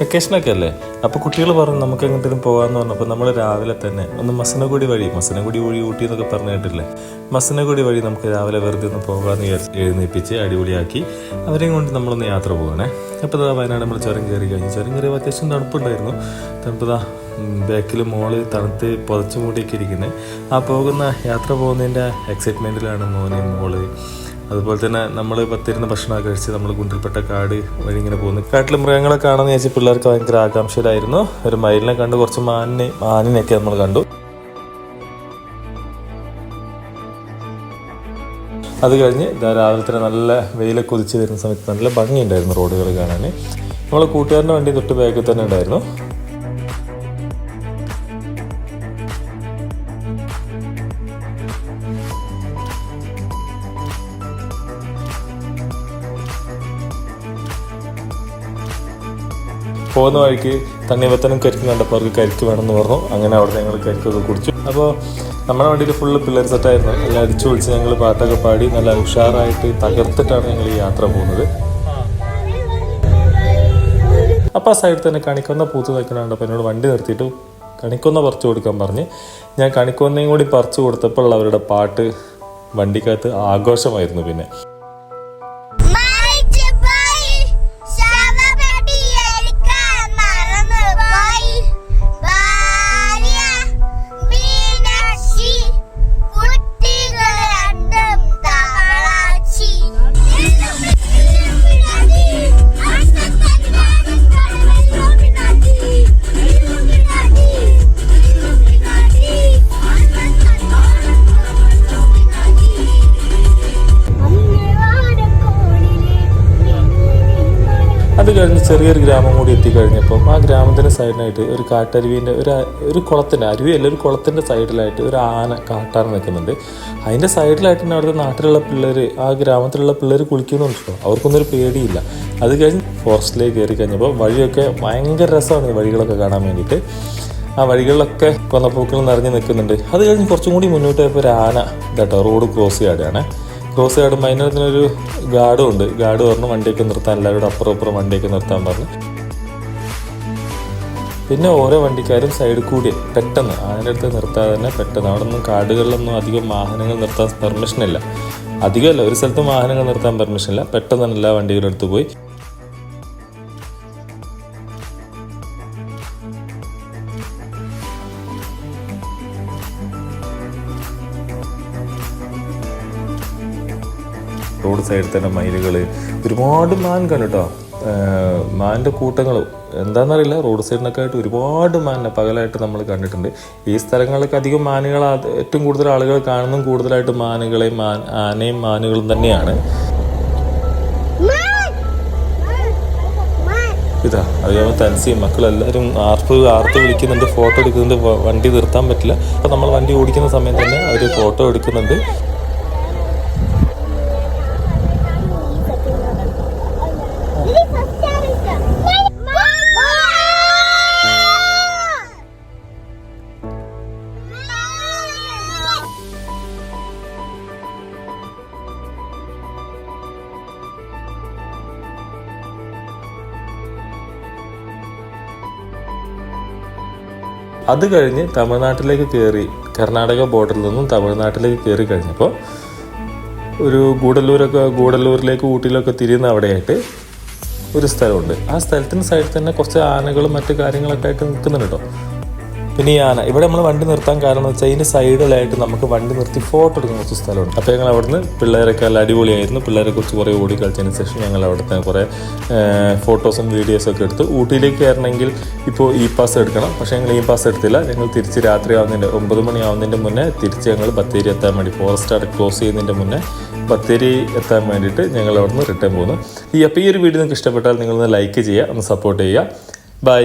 വെക്കേഷനൊക്കെ അല്ലേ? അപ്പോൾ കുട്ടികൾ പറഞ്ഞു നമുക്ക് എങ്ങോട്ടും പോകാമെന്ന് പറഞ്ഞപ്പോൾ നമ്മൾ രാവിലെ തന്നെ ഒന്ന് മസനഗുടി വഴി മസനഗുടി വഴി ഊട്ടി എന്നൊക്കെ പറഞ്ഞിട്ടില്ലേ മസനഗുടി വഴി നമുക്ക് രാവിലെ വെറുതെ ഒന്ന് പോകാമെന്ന് എഴുന്നേപ്പിച്ച് അടിപൊളിയാക്കി അവരെയും കൊണ്ട് നമ്മളൊന്ന് യാത്ര പോകണേ അപ്പോൾ ഇതാ വയനാട് നമ്മൾ ചുരം കയറി കഴിഞ്ഞു. ചുരം കയറിയപ്പോൾ അത്യാവശ്യം തണുപ്പുണ്ടായിരുന്നു. തണുപ്പതാ ബാക്കിൽ മോൾ തണുത്ത് പുതച്ചു മൂടിയൊക്കെ ഇരിക്കുന്നത് ആ പോകുന്ന യാത്ര പോകുന്നതിന്റെ എക്സൈറ്റ്മെന്റിലാണ് മോനെയും മോൾ. അതുപോലെ തന്നെ നമ്മൾ പത്തിരുന്ന ഭക്ഷണമൊക്കെ കഴിച്ച് നമ്മൾ ഗുണ്ടിൽപ്പെട്ട കാട് വഴി ഇങ്ങനെ പോകുന്നു. കാട്ടിൽ മൃഗങ്ങളെ കാണാമെന്ന് ചോദിച്ചാൽ പിള്ളേർക്ക് ഭയങ്കര ആകാംക്ഷയിലായിരുന്നു. ഒരു മയിലിനെ കണ്ട് കുറച്ച് മാനിനെ മാനിനെയൊക്കെ നമ്മൾ കണ്ടു. അത് കഴിഞ്ഞ് രാവിലെ തന്നെ നല്ല വെയിലൊക്കെ കുതിച്ച് വരുന്ന സമയത്ത് നല്ല ഭംഗിയുണ്ടായിരുന്നു റോഡുകൾ കാണാൻ നമ്മൾ കൂട്ടുകാരന്റെ വണ്ടി തൊട്ട് ബാഗിൽ തന്നെ ഉണ്ടായിരുന്നു. പോകുന്ന വഴിക്ക് തണ്ണിമത്തനും കരിക്ക് കണ്ടപ്പോൾ അവർക്ക് കരിക്ക് വേണമെന്ന് പറഞ്ഞു. അങ്ങനെ അവിടെ ഞങ്ങൾ കരിക്കൊക്കെ കുടിച്ചു. അപ്പോൾ നമ്മുടെ വണ്ടിയിൽ ഫുള്ള് പിള്ളേർ സെറ്റായിരുന്നു എല്ലാം അടിച്ചു വിളിച്ച് ഞങ്ങൾ പാട്ടൊക്കെ പാടി നല്ല ഉഷാറായിട്ട് തകർത്തിട്ടാണ് ഞങ്ങൾ ഈ യാത്ര പോകുന്നത്. അപ്പോൾ ആ സൈഡിൽ തന്നെ കണിക്കൊന്ന പൂത്ത് നിൽക്കുന്നുണ്ട് അപ്പോൾ എന്നോട് വണ്ടി നിർത്തിയിട്ട് കണിക്കൊന്ന പറിച്ചു കൊടുക്കാൻ പറഞ്ഞ്. ഞാൻ കണിക്കൊന്നയും കൂടി പറിച്ചു കൊടുത്തപ്പോൾ അവരുടെ പാട്ട് വണ്ടിക്കകത്ത് ആഘോഷമായിരുന്നു പിന്നെ. അത് കഴിഞ്ഞ് ചെറിയൊരു ഗ്രാമം കൂടി എത്തിക്കഴിഞ്ഞപ്പം ആ ഗ്രാമത്തിന്റെ സൈഡിനായിട്ട് ഒരു കാട്ടരുവിന്റെ ഒരു ഒരു കുളത്തിന്റെ അരുവിയല്ല ഒരു കുളത്തിന്റെ സൈഡിലായിട്ട് ഒരു ആന കാട്ടാൻ നിൽക്കുന്നുണ്ട്. അതിന്റെ സൈഡിലായിട്ട് തന്നെ അവിടുത്തെ നാട്ടിലുള്ള പിള്ളേർ ആ ഗ്രാമത്തിലുള്ള പിള്ളേർ കുളിക്കുന്നുണ്ടോ അവർക്കൊന്നും ഒരു പേടിയില്ല. അത് കഴിഞ്ഞ് ഫോറസ്റ്റിലേക്ക് കയറി കഴിഞ്ഞപ്പോൾ വഴിയൊക്കെ ഭയങ്കര രസമാണ് വഴികളൊക്കെ കാണാൻ വേണ്ടിയിട്ട്. ആ വഴികളിലൊക്കെ കൊന്നപ്പൂക്കൾ നിറഞ്ഞു നിൽക്കുന്നുണ്ട്. അത് കഴിഞ്ഞ് കുറച്ചും കൂടി മുന്നോട്ട് പോയപ്പോൾ ഒരു ആന ഇതാട്ടോ റോഡ് ക്രോസ് ചെയ്യാതെയാണ്. ക്രോസ് ഗാർഡും അതിന് അതിനൊരു ഗാർഡും ഉണ്ട് ഗാർഡ് പറഞ്ഞു വണ്ടിയൊക്കെ നിർത്താൻ എല്ലാവരോടും അപ്പുറം അപ്പുറം വണ്ടിയൊക്കെ നിർത്താൻ പറഞ്ഞു. പിന്നെ ഓരോ വണ്ടിക്കാരും സൈഡിൽ കൂടി പെട്ടെന്ന്. അതിന്റെ അടുത്ത് നിർത്താതെ തന്നെ പെട്ടെന്ന്. അവിടെ ഒന്നും കാടുകളിലൊന്നും അധികം വാഹനങ്ങൾ നിർത്താൻ പെർമിഷൻ ഇല്ല. അധികമല്ല. ഒരു സ്ഥലത്തും വാഹനങ്ങൾ നിർത്താൻ പെർമിഷൻ ഇല്ല. പെട്ടെന്ന് തന്നെ എല്ലാ വണ്ടികളും എടുത്തു പോയി. റോഡ് സൈഡിൽ തന്നെ മയിലുകൾ ഒരുപാട് മാൻ കണ്ടു കേട്ടോ മാന്റെ കൂട്ടങ്ങൾ എന്താണെന്നറിയില്ല റോഡ് സൈഡിനൊക്കെ ആയിട്ട് ഒരുപാട് മാനിനെ പകലായിട്ട് നമ്മൾ കണ്ടിട്ടുണ്ട്. ഈ സ്ഥലങ്ങളിലൊക്കെ അധികം മാനുകൾ ഏറ്റവും കൂടുതൽ ആളുകൾ കാണുന്നതും കൂടുതലായിട്ട് മാനുകളെയും മാൻ ആനയും മാനുകളും തന്നെയാണ്. ഇതാ അതുപോലെ തൻസിയും മക്കളെല്ലാവരും ആർപ്പ് ആർത്ത് വിളിക്കുന്നുണ്ട് ഫോട്ടോ എടുക്കുന്നുണ്ട് വണ്ടി നിർത്താൻ പറ്റില്ല. അപ്പം നമ്മൾ വണ്ടി ഓടിക്കുന്ന സമയത്ത് തന്നെ അവർ ഫോട്ടോ എടുക്കുന്നുണ്ട്. അത് കഴിഞ്ഞ് തമിഴ്നാട്ടിലേക്ക് കയറി കർണാടക ബോർഡറിൽ നിന്നും തമിഴ്നാട്ടിലേക്ക് കയറി കഴിഞ്ഞപ്പോൾ ഒരു ഗൂഡല്ലൂരൊക്കെ ഗൂഡല്ലൂരിലേക്ക് ഊട്ടിയിലൊക്കെ തിരിയുന്ന അവിടെയായിട്ട് ഒരു സ്ഥലമുണ്ട്. ആ സ്ഥലത്തിന് സൈഡിൽ തന്നെ കുറച്ച് ആനകളും മറ്റു കാര്യങ്ങളൊക്കെ ആയിട്ട് നിൽക്കുന്നുണ്ട് കേട്ടോ പിന്നെ ആന ഇവിടെ നമ്മൾ വണ്ടി നിർത്താൻ കാരണം വെച്ചാൽ ഇതിന്റെ സൈഡിലായിട്ട് നമുക്ക് വണ്ടി നിർത്തി ഫോട്ടോ എടുക്കുന്ന കുറച്ച് സ്ഥലമുണ്ട്. അപ്പോൾ ഞങ്ങൾ അവിടുന്ന് പിള്ളേരൊക്കെ നല്ല അടിപൊളിയായിരുന്നു. പിള്ളേരെ കുറച്ച് കുറേ ഓടി കളിച്ചതിന് ശേഷം ഞങ്ങൾ അവിടുത്തെ കുറേ ഫോട്ടോസും വീഡിയോസും ഒക്കെ എടുത്തു ഊട്ടിയിലേക്ക് കയറണമെങ്കിൽ ഇപ്പോൾ ഇ പാസ് എടുക്കണം. പക്ഷേ ഞങ്ങൾ ഇ പാസ് എടുത്തില്ല. ഞങ്ങൾ തിരിച്ച് രാത്രി ആവുന്നതിന്റെ ഒമ്പത് മണി ആവുന്നതിന്റെ മുന്നേ തിരിച്ച് ഞങ്ങൾ ബത്തേരി എത്താൻ വേണ്ടി ഫോറസ്റ്റ് അവിടെ ക്ലോസ് ചെയ്യുന്നതിന്റെ മുന്നേ ബത്തേരി എത്താൻ വേണ്ടിയിട്ട് ഞങ്ങൾ അവിടുന്ന് റിട്ടേൺ പോകുന്നു. ഈ അപ്പോൾ ഈ ഒരു വീഡിയോ നിങ്ങൾക്ക് ഇഷ്ടപ്പെട്ടാൽ നിങ്ങളൊന്ന് ലൈക്ക് ചെയ്യുക ഒന്ന് സപ്പോർട്ട് ചെയ്യുക. ബൈ